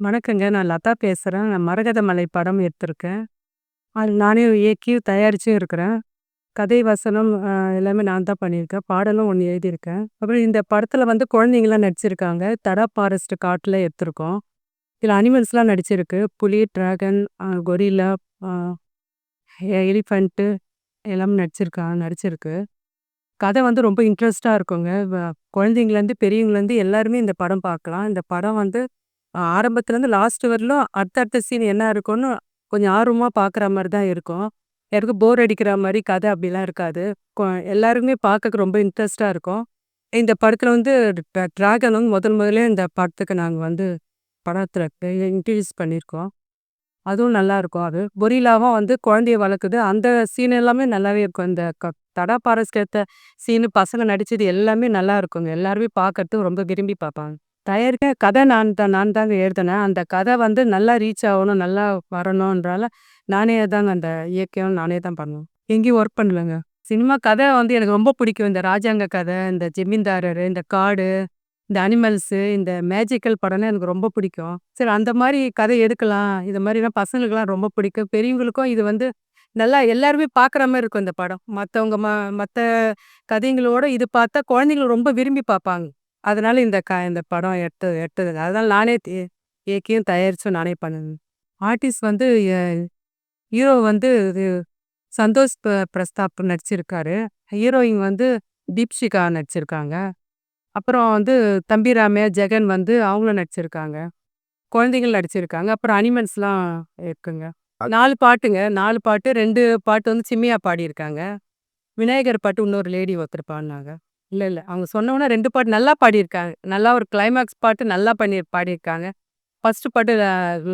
வணக்கங்க. நான் லதா பேசுகிறேன் நான் மரகத மலை படம் எடுத்திருக்கேன். அது நானே இயக்கி, தயாரிச்சும் இருக்கிறேன். கதை, வசனம் எல்லாமே நான் தான் பண்ணியிருக்கேன். பாடலும் ஒன்று எழுதியிருக்கேன். அப்புறம் இந்த படத்தில் வந்து குழந்தைங்களாம் நடிச்சிருக்காங்க. தடா ஃபாரஸ்ட் காட்டில் எடுத்திருக்கோம். இதில் அனிமல்ஸ்லாம் நடிச்சிருக்கு. புலி, ட்ராகன் கொரில்லா, எலிஃபண்ட்டு எல்லாமே நடிச்சிருக்காங்க நடிச்சிருக்கு. கதை வந்து ரொம்ப இன்ட்ரெஸ்டாக இருக்குங்க. வ குழந்தைங்கலேருந்து, பெரியவங்கலேருந்து எல்லாருமே இந்த படம் பார்க்கலாம். இந்த படம் வந்து ஆரம்பத்துலேருந்து லாஸ்ட் வரலும் அடுத்தடுத்த சீன் என்ன இருக்கும்னு கொஞ்சம் ஆர்வமாக பார்க்குற மாதிரி தான் இருக்கும். யாருக்கும் போர் அடிக்கிற மாதிரி கதை அப்படிலாம் இருக்காது. கொ எல்லாருமே பார்க்கறக்கு ரொம்ப இன்ட்ரெஸ்டாக இருக்கும். இந்த படத்தில் வந்து ட்ராகன் வந்து முதல் முதல்ல இந்த படத்துக்கு நாங்கள் வந்து படத்தில் இன்ட்ரடியூஸ் பண்ணியிருக்கோம். அதுவும் நல்லாயிருக்கும் அது. பொரிலாவும் வந்து குழந்தைய வளர்க்குது. அந்த சீன் எல்லாமே நல்லாவே இருக்கும். இந்த க தடா ஃபாரஸ்ட் சீனு பசங்க நடித்தது எல்லாமே நல்லா இருக்குங்க. எல்லாருமே பார்க்கறதுக்கு ரொம்ப விரும்பி பார்ப்பாங்க. தயாரிக்க கதை நான் தான் நான் தாங்க எழுதினேன். அந்த கதை வந்து நல்லா ரீச் ஆகணும், நல்லா வரணுன்றால நானே தாங்க அந்த இயக்கம் நானே தான் பண்ணுவேன். எங்கேயும் ஒர்க் பண்ணலங்க. சினிமா கதை வந்து எனக்கு ரொம்ப பிடிக்கும். இந்த ராஜாங்க கதை, இந்த ஜமீன்தாரரு, இந்த காடு, இந்த அனிமல்ஸு, இந்த மேஜிக்கல் படம்னா எனக்கு ரொம்ப பிடிக்கும். சரி அந்த மாரி கதை எடுக்கலாம். இது மாரிலாம் பசங்களுக்குலாம் ரொம்ப பிடிக்கும். பெரியவங்களுக்கும் இது வந்து நல்லா எல்லாருமே பார்க்குற மாரி இருக்கும் இந்த படம். மத்தவங்க ம மத்த கதைங்களோட இது பார்த்தா குழந்தைங்க ரொம்ப விரும்பி பார்ப்பாங்க. அதனால இந்த க இந்த படம் எடுத்து எடுத்ததுங்க. அதனால நானே இயக்கியும், தயாரிச்சும் நானே பண்ணுனேன். ஆர்டிஸ்ட் வந்து ஹீரோ வந்து இது சந்தோஷ் ப பிரஸ்தாப் நடிச்சிருக்காரு. ஹீரோயின் வந்து தீப்ஷிகா நடிச்சிருக்காங்க. அப்புறம் வந்து தம்பி ராமையா, ஜெகன் வந்து அவங்களும் நடிச்சிருக்காங்க. குழந்தைகள் நடிச்சிருக்காங்க. அப்புறம் அனிமல்ஸ்லாம் இருக்குங்க. 4 பாட்டுங்க. 4 பாட்டு 2 பாட்டு வந்து சின்மயா பாடியிருக்காங்க. விநாயகர் பாட்டு இன்னொரு லேடி ஒருத்தர் பாடுனாங்க. இல்ல, இல்ல. அவங்க சொன்னோனே 2 பாட்டு நல்லா பாடியிருக்காங்க. நல்லா ஒரு கிளைமாக்ஸ் பாட்டு நல்லா பண்ணி பாடியிருக்காங்க. ஃபர்ஸ்ட் பாட்டு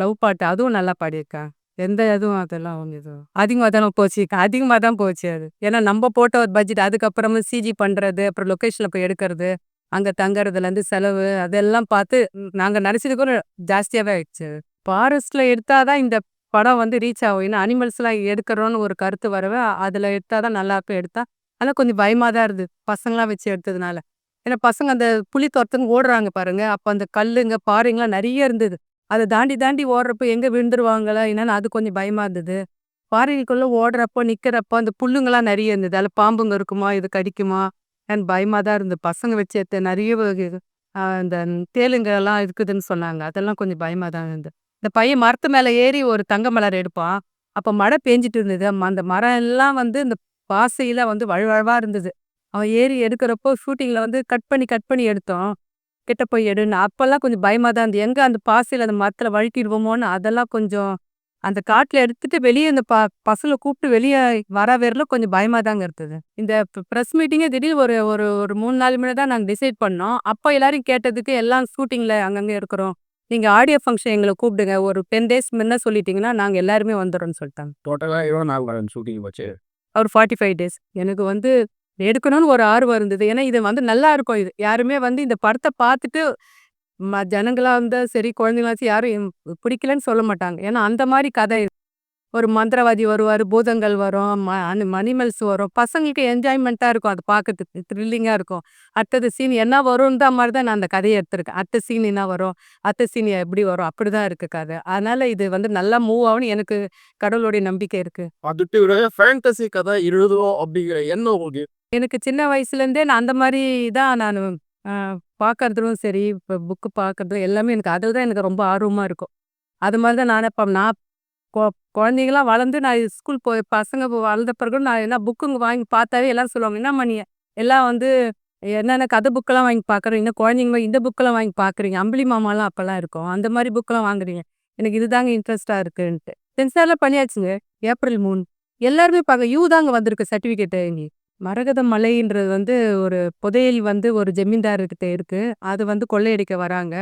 லவ் பாட்டு அதுவும் நல்லா பாடியிருக்காங்க. எந்த இதுவும் அதெல்லாம் ஒண்ணும் இது அதிகமா தானே போச்சு. அதிகமா தான் போச்சு அது. ஏன்னா நம்ம போட்ட ஒரு பட்ஜெட் அதுக்கப்புறமா சிஜி பண்றது, அப்புறம் லொகேஷன்ல போய் எடுக்கிறது, அங்க தங்கறதுலேருந்து செலவு அதெல்லாம் பார்த்து நாங்க நெனச்சதுக்கு கூட ஜாஸ்தியாவே ஆயிடுச்சு. ஃபாரஸ்ட்ல எடுத்தா தான் இந்த படம் வந்து ரீச் ஆகும். ஏன்னா அனிமல்ஸ்லாம் எடுக்கிறோன்னு ஒரு கருத்து வரவே, அதில் எடுத்தா தான் நல்லாருக்கும் எடுத்தா ஆனால் கொஞ்சம் பயமாக தான் இருந்தது. பசங்களாம் வச்சு எடுத்ததுனால. ஏன்னா பசங்க அந்த புளி துரத்துன்னு ஓடுறாங்க பாருங்க. அப்ப அந்த கல்லுங்க, பாறைங்கலாம் நிறைய இருந்தது. அதை தாண்டி தாண்டி ஓடுறப்போ எங்க விழுந்துருவாங்களா என்னன்னு அது கொஞ்சம் பயமா இருந்தது. பாறைகளுக்குள்ளே ஓடுறப்போ, நிற்கிறப்போ அந்த புல்லுங்கலாம் நிறைய இருந்தது. அதுல பாம்புங்க இருக்குமா? இது கடிக்குமா? எனக்கு பயமா தான் இருந்தது. பசங்க வச்சு எடுத்த நிறைய அந்த தேலுங்கெல்லாம் இருக்குதுன்னு சொன்னாங்க. அதெல்லாம் கொஞ்சம் பயமா தான் இருந்தது. இந்த பையன் மரத்து மேல ஏறி ஒரு தங்க மலர் எடுப்பான். அப்ப மழை பேஞ்சுட்டு இருந்தது. அந்த மரம் எல்லாம் வந்து இந்த பாசையில வந்து வழுவழுவா இருந்தது. அவன் ஏறி எடுக்கிறப்போ ஷூட்டிங்ல வந்து கட் பண்ணி கட் பண்ணி எடுத்தோம். கிட்ட போய் எடுன்னு. அப்போல்லாம் கொஞ்சம் பயமா தான் இருந்தது. எங்க அந்த பாசையில அந்த மரத்துல வழுக்கிடுவோமோன்னு அதெல்லாம் கொஞ்சம் அந்த காட்டுல எடுத்துட்டு வெளிய அந்த ப பசங்களை கூப்பிட்டு வெளிய வர வரையிலும் கொஞ்சம் பயமாக தாங்க இருந்தது. இந்த ப்ரெஸ் மீட்டிங்கே திடீர்னு ஒரு ஒரு ஒரு 3, 4 மணி தான் நாங்க டிசைட் பண்ணோம். அப்ப எல்லாரையும் கேட்டதுக்கு எல்லாம் ஷூட்டிங்ல அங்கங்க இருக்கிறோம். நீங்க ஆடியோ ஃபங்க்ஷன் எங்களை கூப்பிடுங்க. ஒரு 10 டேஸ் முன்ன சொல்லிட்டீங்கன்னா, நாங்க எல்லாருமே வந்துடுறோம்னு சொல்லிட்டாங்க. டோட்டலா எவ்வளோ நாள் ஷூட்டிங் போச்சு அவர் ஃபார்ட்டி ஃபைவ் டேஸ். எனக்கு வந்து எடுக்கணும்னு ஒரு ஆர்வம் இருந்தது. ஏன்னா இது வந்து நல்லா இருக்கும் இது. யாருமே வந்து இந்த படத்தை பார்த்துட்டு ம ஜனங்களாக இருந்தால் சரி, குழந்தைங்களாச்சும் யாரும் பிடிக்கலன்னு சொல்ல மாட்டாங்க. ஏன்னா அந்த மாதிரி கதை. ஒரு மந்திரவாதி வருவாரு, பூதங்கள் வரும், ம அனி அனிமல்ஸ் வரும். பசங்களுக்கு என்ஜாய்மெண்ட்டா இருக்கும் அத பார்க்கறதுக்கு. த்ரில்லிங்கா இருக்கும். அடுத்தது சீன் என்ன வரும்ன்ற மாரி தான் நான் அந்த கதைய எடுத்திருக்கேன். அடுத்த சீன் என்ன வரும்? அடுத்த சீன் எப்படி வரும்? அப்படிதான் இருக்கு கதை. அதனால இது வந்து நல்லா மூவ் ஆகும்னு எனக்கு கடவுளுடைய நம்பிக்கை இருக்கு. அதுட்டு ஃபேண்டசி கதை எழுதுவோம் அப்படிங்கிற எண்ணம் உங்களுக்கு எனக்கு சின்ன வயசுலேருந்தே நான் அந்த மாரி தான் நானு பார்க்கறதும் சரி, இப்ப புக்கு பார்க்கறதும் எல்லாமே எனக்கு அதில தான் எனக்கு ரொம்ப ஆர்வமா இருக்கும். அது மாரி தான் நானே இப்ப நான் கொ குழந்தைங்கலாம் வளர்ந்து நான் ஸ்கூல் போய் பசங்க வளர்ந்த பிறகு நான் என்ன புக்குங்க வாங்கி பார்த்தாவே எல்லாம் சொல்லுவாங்க. "என்னம்மா நீ எல்லாம் வந்து என்னென்ன கதை புக்கெல்லாம் வாங்கி பார்க்குறோம் இன்னும் குழந்தைங்க இந்த புக்கெல்லாம் வாங்கி பார்க்குறீங்க. அம்பளி மாமாலாம் அப்போல்லாம் இருக்கும். அந்த மாதிரி புக்கெல்லாம் வாங்குறீங்க. எனக்கு இதுதாங்க இன்ட்ரெஸ்ட்டாக இருக்குன்ட்டு." சென்சாரில் பண்ணியாச்சுங்க. ஏப்ரல் மூணு எல்லாருமே பார்க்க யூ தாங்க வந்திருக்கு சர்டிஃபிகேட்டு எங்களுக்கு. மரகத மலைன்றது வந்து ஒரு புதையல் வந்து ஒரு ஜமீன்தார்கிட்ட இருக்குது அது வந்து கொள்ளையடிக்க வராங்க.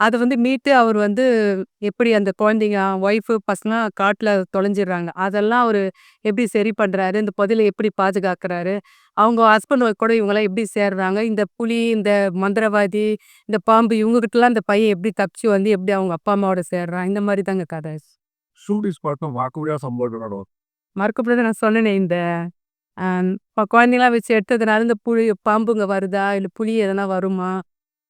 அத வந்து மீட்டு அவர் வந்து எப்படி அந்த குழந்தைங்க, ஒய்ஃபு, பசங்கலாம் காட்டுல தொலைஞ்சிடுறாங்க. அதெல்லாம் அவரு எப்படி சரி பண்றாரு? இந்த புதையல எப்படி பாதுகாக்கிறாரு? அவங்க ஹஸ்பண்ட் கூட இவங்கலாம் எப்படி சேர்றாங்க? இந்த புலி, இந்த மந்திரவாதி, இந்த பாம்பு இவங்ககிட்டலாம் இந்த பையன் எப்படி தப்பிச்சு வந்து எப்படி அவங்க அப்பா, அம்மாவோட சேர்றான்? இந்த மாரி தாங்க கதை. ஷூட்டிங் ஸ்பாட்ல மறக்க முடியாத சம்பவம் மேடம். மறக்க முடியாத நான் சொன்னேனே இந்த இப்ப குழந்தைங்கலாம் வச்சு எடுத்ததுனால இந்த புலி பாம்புங்க வருதா? இல்ல புலி எதனா வருமா?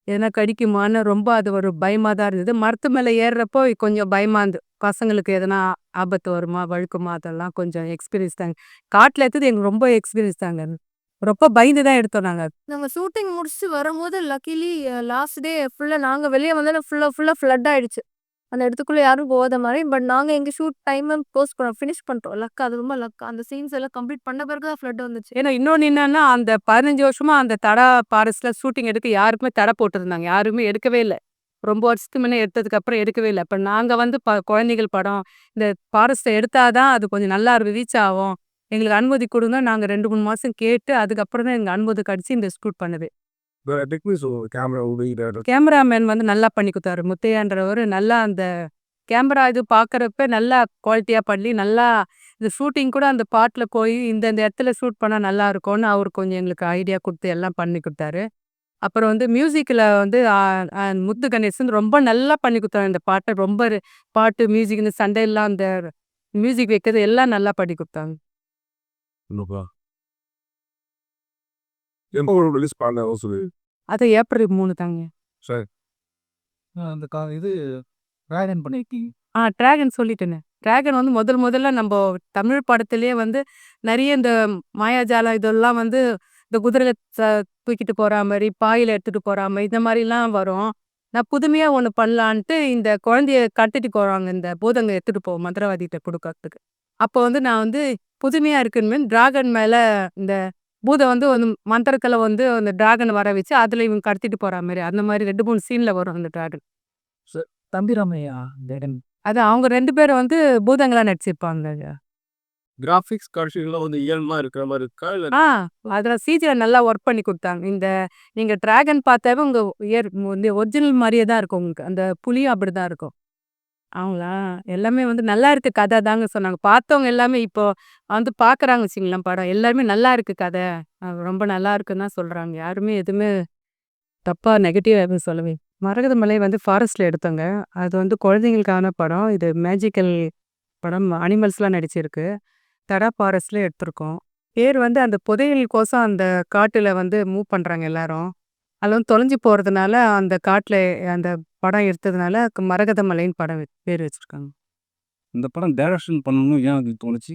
எதனா கடிக்குமான்னு ரொம்ப அது ஒரு பயமாக தான் இருந்தது. மரத்து மேலே ஏறுறப்போ கொஞ்சம் பயமாக இருந்து பசங்களுக்கு எதனா ஆபத்து வருமா, வழுக்குமா அதெல்லாம் கொஞ்சம் எக்ஸ்பீரியன்ஸ் தாங்க. காட்டில் எடுத்தது எங்களுக்கு ரொம்ப எக்ஸ்பீரியன்ஸ் தாங்க. ரொம்ப பயந்து தான் எடுத்தோம் நாங்கள் நாங்கள் ஷூட்டிங் முடிச்சுட்டு வரும்போது லக்கிலி லாஸ்ட் டே ஃபுல்லாக நாங்கள் வெளியே வந்தோனே ஃபுல்லாக ஃபுல்லாக ஃப்ளட் ஆயிடுச்சு. அந்த இடத்துக்குள்ள யாரும் போகாத மாதிரி பட் நாங்கள் எங்கள் ஷூட் டைம் க்ளோஸ் பண்ணோம் ஃபினிஷ் பண்ணுறோம் லக் அது ரொம்ப லக். அந்த சீன்ஸ் எல்லாம் கம்ப்ளீட் பண்ண பிறகு தான் ஃப்ளட் வந்துச்சு. ஏன்னா இன்னொன்று என்னன்னா, அந்த 15 வருஷமா அந்த தடா ஃபாரஸ்ட்ல ஷூட்டிங் எடுக்க யாருக்குமே தடை போட்டிருந்தாங்க. யாருமே எடுக்கவே இல்லை ரொம்ப வருஷத்துக்கு முன்னே எடுத்ததுக்கு அப்புறம் எடுக்கவே இல்லை இப்போ நாங்கள் வந்து ப குழந்தைகள் படம், இந்த பாரஸ்ட்டை எடுத்தால் தான் அது கொஞ்சம் நல்லா ரீச் ஆகும். எங்களுக்கு அனுமதி கொடுங்க நாங்கள் ரெண்டு மூணு மாசம் கேட்டு அதுக்கப்புறம் தான் எங்கள் அனுமதி கடிச்சு இந்த ஷூட் பண்ணுது கேமராமேன் வந்து நல்லா பண்ணி குடுத்தாரு. முத்தையான்றவரு நல்லா அந்த கேமரா இது பார்க்கறப்ப நல்லா குவாலிட்டியா பண்ணி, நல்லா இந்த ஷூட்டிங் கூட அந்த பாட்டுல போய் இந்த இந்த இடத்துல ஷூட் பண்ணா நல்லா இருக்கும்னு அவரு கொஞ்சம் எங்களுக்கு ஐடியா குடுத்து எல்லாம் பண்ணி குடுத்தாரு. அப்புறம் வந்து மியூசிக்ல வந்து முத்து கணேசன் ரொம்ப நல்லா பண்ணி குடுத்தாரு இந்த பாட்ட. ரொம்ப பாட்டு, மியூசிக் இந்த சண்டையெல்லாம் அந்த மியூசிக் வைக்கிறது எல்லாம் நல்லா பண்ணி குடுத்தாங்க. எப்போ ரிலீஸ் பண்ண சொல்லு அது ஏப்ரல் 3 தாங்க. சரி அந்த கா இது டிராகன் பண்ணியிருக்கீங்க. ஆ டிராகன் சொல்லிட்டேனே. டிராகன் வந்து முதல் முதல்ல நம்ப தமிழ் படத்திலேயே வந்து நெறைய இந்த மாயாஜாலம் இதெல்லாம் வந்து இந்த குதிரையில தூக்கிட்டு போறா மாரி, பாயில எடுத்துட்டு போறா மாரி இந்த மாரிலாம் வரும். நான் புதுமையா ஒண்ணு பண்ணலான்ட்டு இந்த குழந்தைய கடத்திட்டு போறாங்க. இந்த பூதங்க எடுத்துட்டு போகும் மந்திரவாதிகிட்ட குடுக்கறதுக்கு. அப்போ வந்து நான் வந்து புதுமையா இருக்குன்னு டிராகன் மேல இந்த பூதம் வந்து வந்து மந்திரத்துல வந்து அந்த டிராகன வர வச்சு, அதுல இவங்க கடத்திட்டு போறா மாரி அந்த மாரி 2, 3 சீன்ல வரும் அந்த டிராகன். தம்பிராமையா. அது அவங்க 2 பேரும் வந்து பூதங்களா நடிச்சிருப்பாங்க. கிராபிக்ஸ் காட்சிகள்லாம் வந்து இயல்பா இருக்கிற மாரி இருக்கா? ஆ அதுல சிஜில நல்லா ஒர்க் பண்ணி குடுத்தாங்க. இந்த நீங்க டிராகன் பார்த்தாவே உங்க இயற் வந்து ஒரிஜினல் மாரியே தான் இருக்கும் உங்களுக்கு. அந்த புலியும் அப்படிதான் இருக்கும். அவங்களா? எல்லாமே வந்து நல்லா இருக்கு கதை தாங்க சொன்னாங்க. பார்த்தவங்க எல்லாமே இப்போ வந்து பார்க்குறாங்க வச்சுங்களேன் படம். எல்லாருமே நல்லா இருக்கு கதை. அ ரொம்ப நல்லா இருக்குன்னு தான் சொல்றாங்க. யாருமே எதுவுமே தப்பா நெகட்டிவா எதுவும் சொல்லவே மரகத மலை வந்து ஃபாரஸ்ட்ல எடுத்தோங்க. அது வந்து குழந்தைங்களுக்கான படம். இது மேஜிக்கல் படம். அனிமல்ஸ்லாம் நடிச்சிருக்கு. தடா ஃபாரஸ்ட்ல எடுத்திருக்கோம். பேர் வந்து அந்த புதையல் கோசம் அந்த காட்டுல வந்து மூவ் பண்றாங்க எல்லாரும். அதுல வந்து தொலைஞ்சு போறதுனால அந்த காட்டுல அந்த படம் எடுத்ததுனால மரகத மலைன்னு படம் பேர் வச்சிருக்காங்க. இந்த படம் டைரக்ஷன் பண்ணணும்னு ஏன் உங்களுக்கு தோணுச்சு?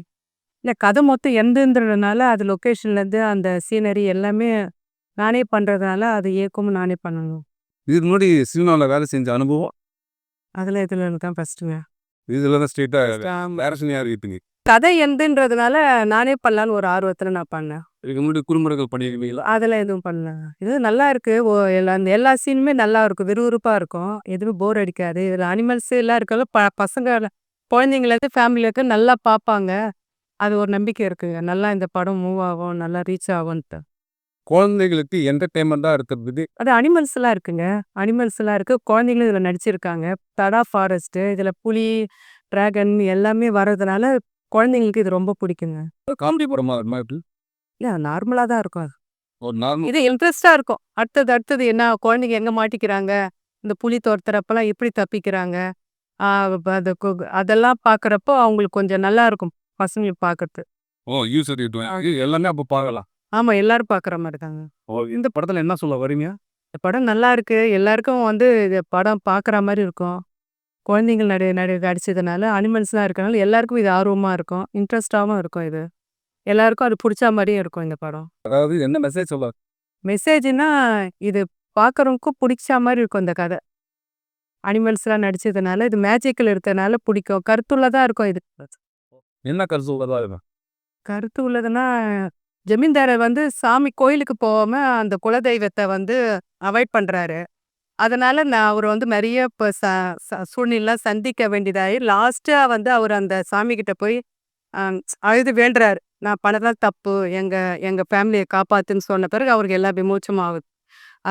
இல்ல கதை மொத்தம் எந்துன்றதுனால அது லொகேஷன்லேருந்து அந்த சீனரி எல்லாமே நானே பண்றதுனால அது இயக்கமும் நானே பண்ணணும். இதுக்கு முன்னாடி சினிமாவில் வேலை செஞ்ச அனுபவம் அதுல இதுல தான் ஃபர்ஸ்ட்டுங்க. இதுல தான் ஸ்ட்ரெயிட்டாக டேரக்ஷன் யார் இருப்பீங்க கதை எந்துன்றதுனால நானே பண்ணலான்னு ஒரு ஆர்வத்துல நான் பண்ணேன். இதுக்கு முன்னாடி குறும்படங்கள் பண்ணியிருக்கீங்களா அதெல்லாம் எதுவும் பண்ணல. இது நல்லா இருக்கு. ஓ எல்லா அந்த எல்லா சீனுமே நல்லா இருக்கும். விறுவிறுப்பா இருக்கும். எதுவுமே போர் அடிக்காது. இதுல அனிமல்ஸ் எல்லாம் இருக்கல ப பசங்க குழந்தைங்கலேருந்து ஃபேமிலிக்கு நல்லா பார்ப்பாங்க. அது ஒரு நம்பிக்கை இருக்குங்க. நல்லா இந்த படம் மூவ் ஆகும். நல்லா ரீச் ஆகும்ன்ட்டு. குழந்தைகளுக்கு என்டர்டைன்மெண்ட்டாக இருக்கிறதுக்கு அது அனிமல்ஸ்லாம் இருக்குங்க. அனிமல்ஸ்லாம் இருக்கு. குழந்தைங்களும் இதுல நடிச்சிருக்காங்க. தடா ஃபாரஸ்ட்டு இதுல புலி, டிராகன் எல்லாமே வர்றதுனால குழந்தைங்களுக்கு இது ரொம்ப பிடிக்குங்க. காமெடி படமா இல்ல நார்மலா தான் இருக்கும் அது. இது இன்ட்ரெஸ்ட்டா இருக்கும். அடுத்தது அடுத்தது என்ன குழந்தைங்க எங்க மாட்டிக்கிறாங்க? இந்த புலி துரத்துறப்பலாம் எப்படி தப்பிக்கிறாங்க? அது அதெல்லாம் பார்க்குறப்போ அவங்களுக்கு கொஞ்சம் நல்லா இருக்கும். பசங்களுக்கு பார்க்கறது. ஓ யூசர் இது எல்லாமே அப்போ பார்க்கலாம் ஆமா எல்லாரும் பார்க்குற மாரி தாங்க. ஓ இந்த படத்துல என்ன சொல்ல வரீங்க? இந்த படம் நல்லா இருக்கு. எல்லாருக்கும் வந்து படம் பார்க்குற மாரி இருக்கும். குழந்தைங்கள் நடி நடி நடிச்சதுனால அனிமல்ஸ்லாம் இருக்கனால எல்லாருக்கும் இது ஆர்வமா இருக்கும். இன்ட்ரெஸ்ட்டாவும் இருக்கும் இது. எல்லாருக்கும் அது புடிச்ச மாரியும் இருக்கும் இந்த படம். அதாவது என்ன மெசேஜ் சொல்ல மெசேஜ்னா இது பார்க்குறவங்களுக்கும் புடிச்ச மாரி இருக்கும் இந்த கதை. அனிமல்ஸ்லாம் நடிச்சதுனால இது மேஜிக்கல் எடுத்ததுனால பிடிக்கும். கருத்துள்ளதா இருக்கும் இது. என்ன கருத்து இருக்கும் கருத்து உள்ளதுன்னா ஜமீன்தாரர் வந்து சாமி கோயிலுக்கு போகாம அந்த குலதெய்வத்த வந்து அவாய்ட் பண்றாரு. அதனால நான் அவர் வந்து நிறைய இப்போ ச ச சூழ்நிலைலாம் சந்திக்க வேண்டியதாகி லாஸ்ட்டாக வந்து அவர் அந்த சாமிகிட்ட போய் அழுது வேண்டுறாரு. நான் பண்ணதான் தப்பு. எங்கள் எங்கள் ஃபேமிலியை காப்பாத்துன்னு சொன்ன பிறகு அவருக்கு எல்லா விமோச்சனம் ஆகுது.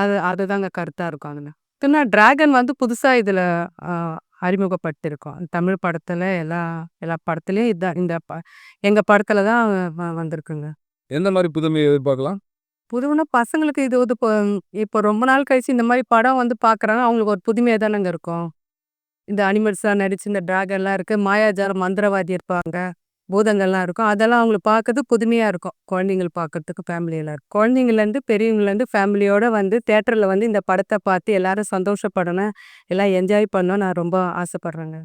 அது அதுதாங்க கருத்தாக இருக்கும் அதில் பின்ன டிராகன் வந்து புதுசாக இதில் அறிமுகப்பட்டிருக்கோம் தமிழ் படத்தில் எல்லா எல்லா படத்துலேயும் இதான் இந்த ப எங்கள் படத்தில் தான் வந்திருக்குங்க. எந்த மாதிரி புதுமையை எதிர்பார்க்கலாம் புதுவுனா பசங்களுக்கு இது வந்து இப்போ இப்போ ரொம்ப நாள் கழிச்சு இந்த மாரி படம் வந்து பார்க்குறாங்க. அவங்களுக்கு ஒரு புதுமையா தானங்க இருக்கும். இந்த அனிமல்ஸ்லாம் நடிச்சு இந்த ட்ராகன்லாம் இருக்கு. மாயாஜாலம் மந்திரவாதி இருப்பாங்க. பூதங்கள்லாம் இருக்கும் அதெல்லாம் அவங்களுக்கு பார்க்கறது புதுமையாக இருக்கும் குழந்தைங்கள் பார்க்கறதுக்கு ஃபேமிலி எல்லாரும் குழந்தைங்கள்லேருந்து பெரியவங்கலேருந்து ஃபேமிலியோட வந்து தேட்டரில் வந்து இந்த படத்தை பார்த்து எல்லாரும் சந்தோஷப்படணும் எல்லாம் என்ஜாய் பண்ணணும் நான் ரொம்ப ஆசைப்பட்றேங்க